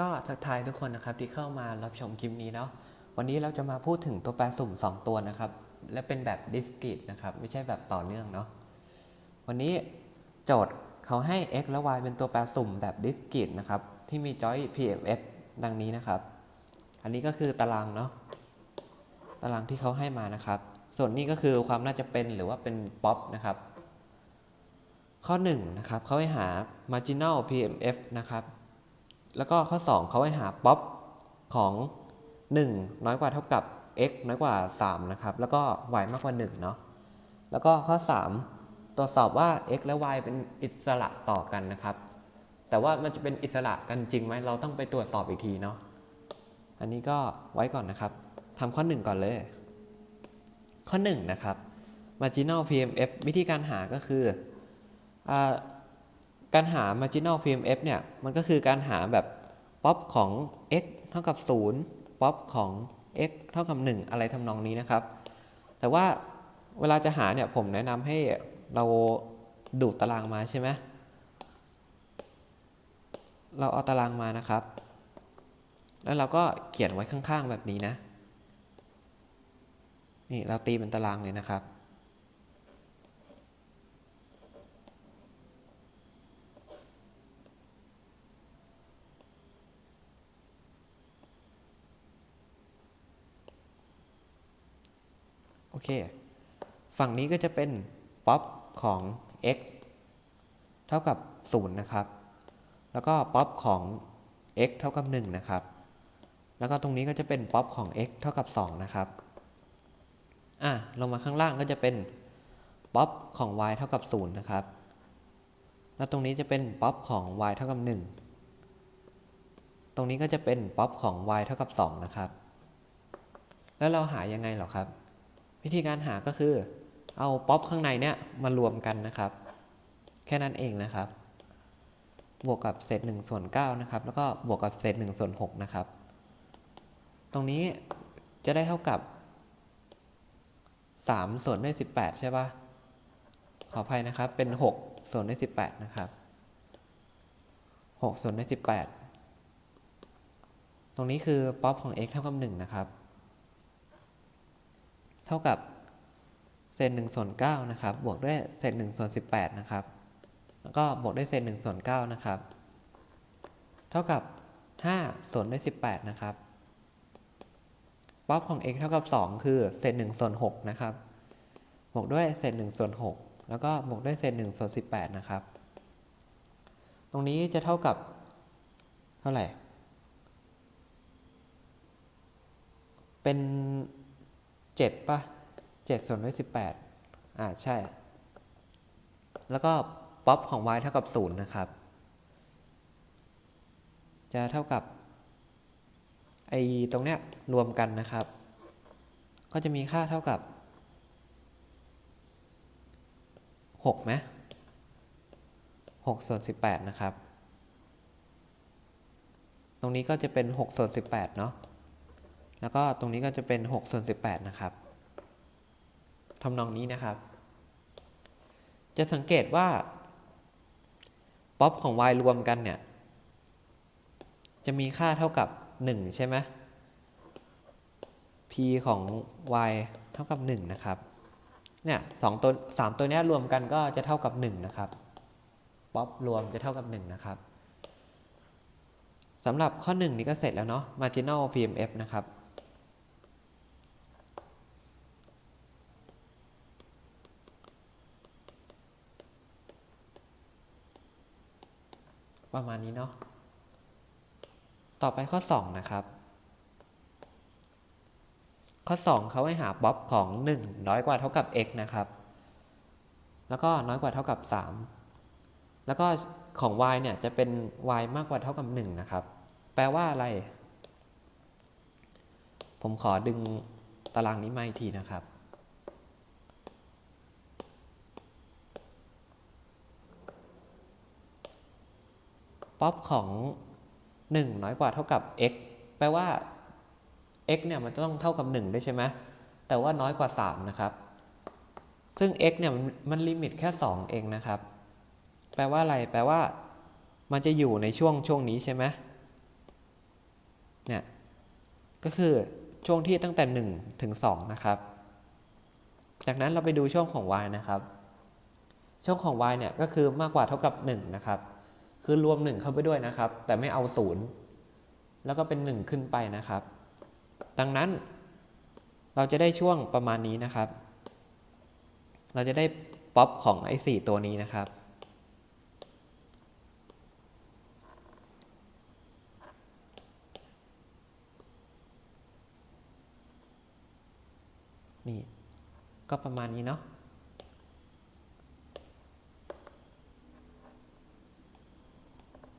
ก็ทักทายทุกคนนะครับที่เข้ามารับชมคลิปนี้เนาะวันนี้เราจะมาพูดถึงตัวแปรสุ่ม 2 ตัวนะครับ และเป็นแบบ discrete นะครับ ไม่ใช่แบบต่อเนื่องเนาะวันนี้โจทย์เขาให้ x และ y เป็นตัวแปรสุ่มแบบ discrete นะครับ ที่มี joint pmf ดังนี้นะครับ อันนี้ก็คือตารางเนาะตารางที่เขาให้มานะครับ ส่วนนี้ก็คือความน่าจะเป็นหรือว่าเป็นป๊อปนะครับ ข้อ1นะครับเขาให้หา marginal pmf นะครับ แล้วก็ข้อ 2 เขาให้หาป๊อปของ 1 น้อยกว่าเท่ากับ x น้อยกว่า 3 นะครับ แล้วก็ y มากกว่า 1 เนาะ แล้วก็ข้อ 3 ตรวจสอบว่า x และ y เป็นอิสระต่อกันนะครับ แต่ว่ามันจะเป็นอิสระกันจริงไหม เราต้องไปตรวจสอบอีกทีเนาะ อันนี้ก็ไว้ก่อนนะครับ ทำข้อ 1 ก่อนเลย ข้อ 1 นะครับ marginal pmf วิธีการหาก็คืออา การหา marginal pmf เนี่ยมันก็คือการหาแบบป๊อปของ x เท่ากับ 0ป๊อปของ x เท่ากับ 1 อะไรทำนองนี้นะครับ แต่ว่าเวลาจะหาเนี่ยผมแนะนำให้เราดูดตารางมาใช่ไหมเราเอาตารางมานะครับ แล้วเราก็เขียนไว้ข้างๆแบบนี้นะ นี่เราตีเป็นตารางเลยนะครับ เค ฝั่งนี้ก็จะเป็นป๊อปของ x เท่ากับ 0 นะครับ แล้วก็ป๊อปของ x เท่ากับ 1 นะครับ แล้วก็ตรงนี้ก็จะเป็นป๊อปของ x เท่ากับ 2 นะครับ อะ ลงมาข้างล่างก็จะเป็นป๊อปของ y เท่ากับ 0 นะครับ แล้วตรงนี้จะเป็นป๊อปของ y เท่ากับ 1 ตรงนี้ก็จะเป็นป๊อปของ y เท่ากับ 2 นะครับ แล้วเราหายังไงหรอครับ วิธีการหาก็คือเอาป๊อปข้างในเนี่ยมารวมกันนะครับ แค่นั้นเองนะครับ บวกกับเศษ1ส่วน9นะครับ แล้วก็บวกกับเศษ1ส่วน6นะครับ ตรงนี้จะได้เท่ากับ3ส่วนด้วย18 ใช่ปะขออภัยนะครับ เป็น 6 ส่วนด้วย18 นะครับ 6 ส่วนด้วย18 ตรงนี้คือป๊อปของ x เท่ากับ 1 นะครับ เท่ากับเศษ1ส่วน9นะครับ บวกด้วยเศษ1ส่วน18 นะครับ แล้วก็บวกด้วยเศษ1ส่วน9นะครับ เท่ากับ 5 ส่วนด้วย 18 นะครับ ป๊อปของ x เท่ากับ 2 คือเศษ1ส่วน6นะครับ บวกด้วยเศษ1ส่วน6แล้วก็บวกด้วยเศษ1ส่วน18 นะครับ ตรงนี้จะเท่ากับ เท่าไหร่ เป็น 7ป่ะ7ส่วนด้วย18อ่าใช่ แล้วก็ป๊อปของ y เท่ากับ 0 นะครับ จะเท่ากับไอตรงเนี้ยรวมกันนะครับ ก็จะมีค่าเท่ากับ6ไหม6ส่วน18 นะครับ ตรงนี้ก็จะเป็น 6 ส่วน 18 เนาะ แล้วก็ตรงนี้ก็จะเป็น6ส่วน18 นะครับทำนองนี้นะครับ จะสังเกตว่าป๊อปของ y รวมกันเนี่ย จะมีค่าเท่ากับ 1 ใช่ไหม p ของ y เท่ากับ 1 นะครับ เนี่ยสองตัวสามตัวนี้รวมกันก็จะเท่ากับ 1 นะครับป๊อปรวมจะเท่ากับ 1 นะครับสำหรับข้อ 1 นี้ก็เสร็จแล้วเนาะ marginal PMF นะครับ ประมาณนี้เนาะ ต่อไปข้อ 2 นะครับ ข้อ 2 เขาให้หาบ๊อบของ 1 น้อยกว่าเท่ากับ x นะครับ แล้วก็น้อยกว่าเท่ากับ 3 แล้วก็ของ y เนี่ยจะเป็น y มากกว่าเท่ากับ 1 นะครับ แปลว่าอะไร ผมขอดึงตารางนี้มาอีกทีนะครับ ป๊อปของ 1 น้อยกว่าเท่ากับ x แปลว่า x เนี่ยมันต้องเท่ากับ 1 ด้วยใช่ไหมแต่ว่าน้อยกว่า 3 นะครับ ซึ่ง x เนี่ยมันมันลิมิตแค่ 2 เองนะครับ แปลว่าอะไร แปลว่า มันจะอยู่ในช่วงช่วงนี้ใช่ไหมเนี่ย ก็คือช่วงที่ตั้งแต่ 1 ถึง 2 นะครับ จากนั้นเราไปดูช่วงของ y นะครับ ช่วงของ y เนี่ยก็คือมากกว่าเท่ากับ 1 นะครับ คือรวม1เข้าไปด้วยนะครับ แต่ไม่เอา0แล้วก็เป็น1ขึ้นไปนะครับ ดังนั้นเราจะได้ช่วงประมาณนี้นะครับ เราจะได้ป๊อปของไอ้สตัวนี้นะครับ นี่ ก็ประมาณนี้เนาะ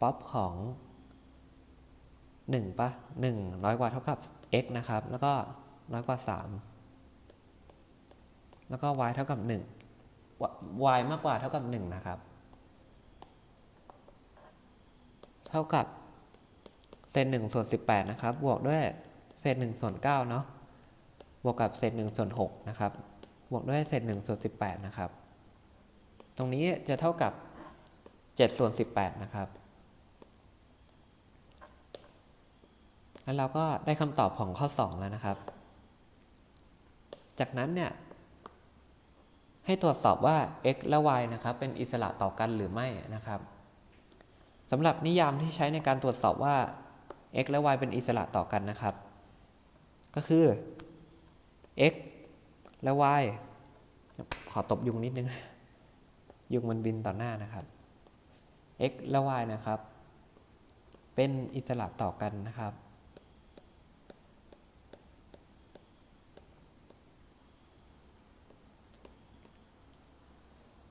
ป๊อปของ1ปะ1น้อยกว่าเท่ากับ x นะครับ แล้วก็น้อยกว่า 3 แล้วก็ y เท่ากับ 1 y มากกว่าเท่ากับ 1 นะครับ เท่ากับเศษ1ส่วน18 นะครับ บวกด้วยเศษ1ส่วน9เนาะ บวกกับเศษ1ส่วน6นะครับ บวกด้วยเศษ1ส่วน18 นะครับ ตรงนี้จะเท่ากับ7ส่วน18 นะครับ แล้วเราก็ได้คำตอบของข้อ 2 แล้วนะครับ จากนั้นเนี่ยให้ตรวจสอบว่า x และ y นะครับ เป็นอิสระต่อกันหรือไม่นะครับสำหรับนิยามที่ใช้ในการตรวจสอบว่า x และ y เป็นอิสระต่อกันนะครับ ก็คือ x และ y ขอตบยุงนิดนึง ยุงมันบินต่อหน้านะครับ x และ y นะครับ เป็นอิสระต่อกันนะครับ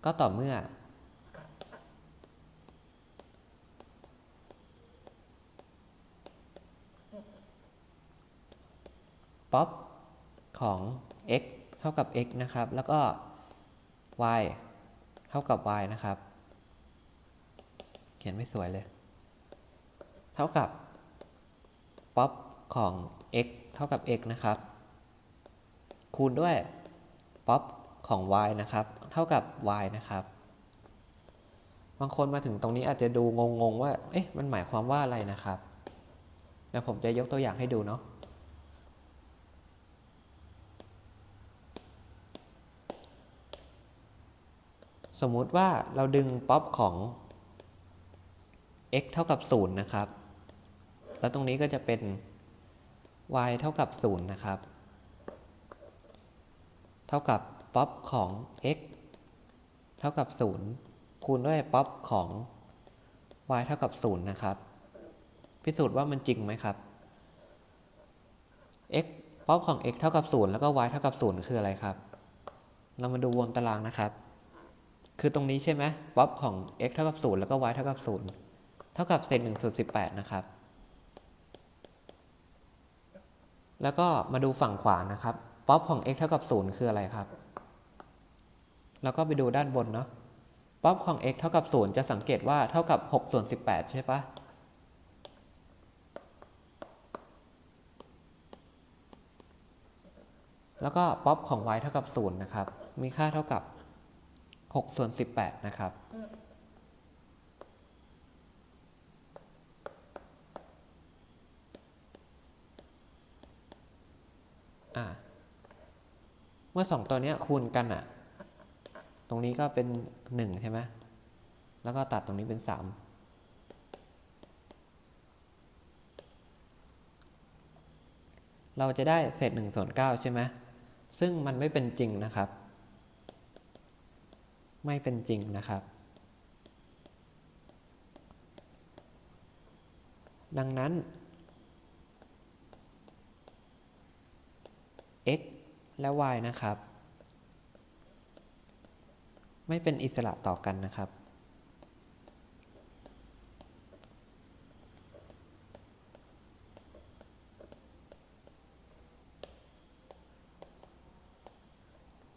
ก็ต่อเมื่อ ป๊อปของ x เท่ากับ x นะครับ แล้วก็ y เท่ากับ y นะครับ เขียนไม่สวยเลย เท่ากับป๊อปของ x เท่ากับ x นะครับ คูณด้วยป๊อปของ y นะครับ ท่ากับ y นะครับ บางคนมาถึงตรงนี้อาจจะดูงงๆว่า เอ๊ะ มันหมายความว่าอะไรนะครับเดี๋ยวผมจะยกตัวอย่างให้ดูเนาะ สมมุติว่าเราดึงป๊อปของ x เท่ากับ 0 นะครับ แล้วตรงนี้ก็จะเป็น y เท่ากับ 0 นะครับ เท่ากับป๊อปของ x เท่ากับ 0 คูณด้วยป๊อปของ y เท่ากับ 0 นะครับ พิสูจน์ว่ามันจริงไหมครับ x ป๊อปของ x เท่ากับ 0 แล้วก็ y เท่ากับ 0 คืออะไรครับ เรามาดูวงตารางนะครับ คือตรงนี้ใช่ไหมป๊อปของ x เท่ากับ 0 แล้วก็ y เท่ากับ 0 เท่ากับเศษ1ส่วน18 นะครับ แล้วก็มาดูฝั่งขวานะครับป๊อปของ x เท่ากับ 0 คืออะไรครับ แล้วก็ไปดูด้านบนเนาะป๊อปของ x เท่ากับ 0 จะสังเกตว่าเท่ากับ6ส่วน18 ใช่ปะแล้วก็ป๊อปของ y เท่ากับ 0 นะครับ มีค่าเท่ากับ6ส่วน18 นะครับ เมื่อสองตัวนี้คูณกันอะ ตรงนี้ก็เป็น1ใช่ไหมแล้วก็ตัดตรงนี้เป็น3เราจะได้เศษ1ส่วน9ใช่ไหมซึ่งมันไม่เป็นจริงนะครับ ไม่เป็นจริงนะครับ ดังนั้น x และ y นะครับ ไม่เป็นอิสระต่อกันนะครับ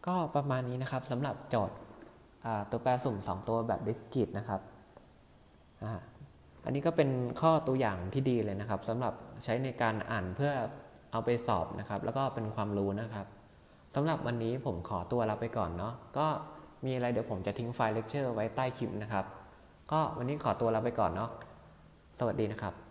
ก็ประมาณนี้นะครับสำหรับโจทย์อ่าตัวแปรสุ่ม 2 ตัวแบบ discrete นะครับอ,อันนี้ก็เป็นข้อตัวอย่างที่ดีเลยนะครับสำหรับใช้ในการอ่านเพื่อเอาไปสอบนะครับ แล้วก็เป็นความรู้นะครับสำหรับวันนี้ผมขอตัวลาไปก่อนเนาะก็ มีอะไรเดี๋ยวผมจะทิ้งไฟล์เลคเชอร์ไว้ใต้คลิปนะครับ ก็วันนี้ขอตัวลาไปก่อนเนาะ สวัสดีนะครับ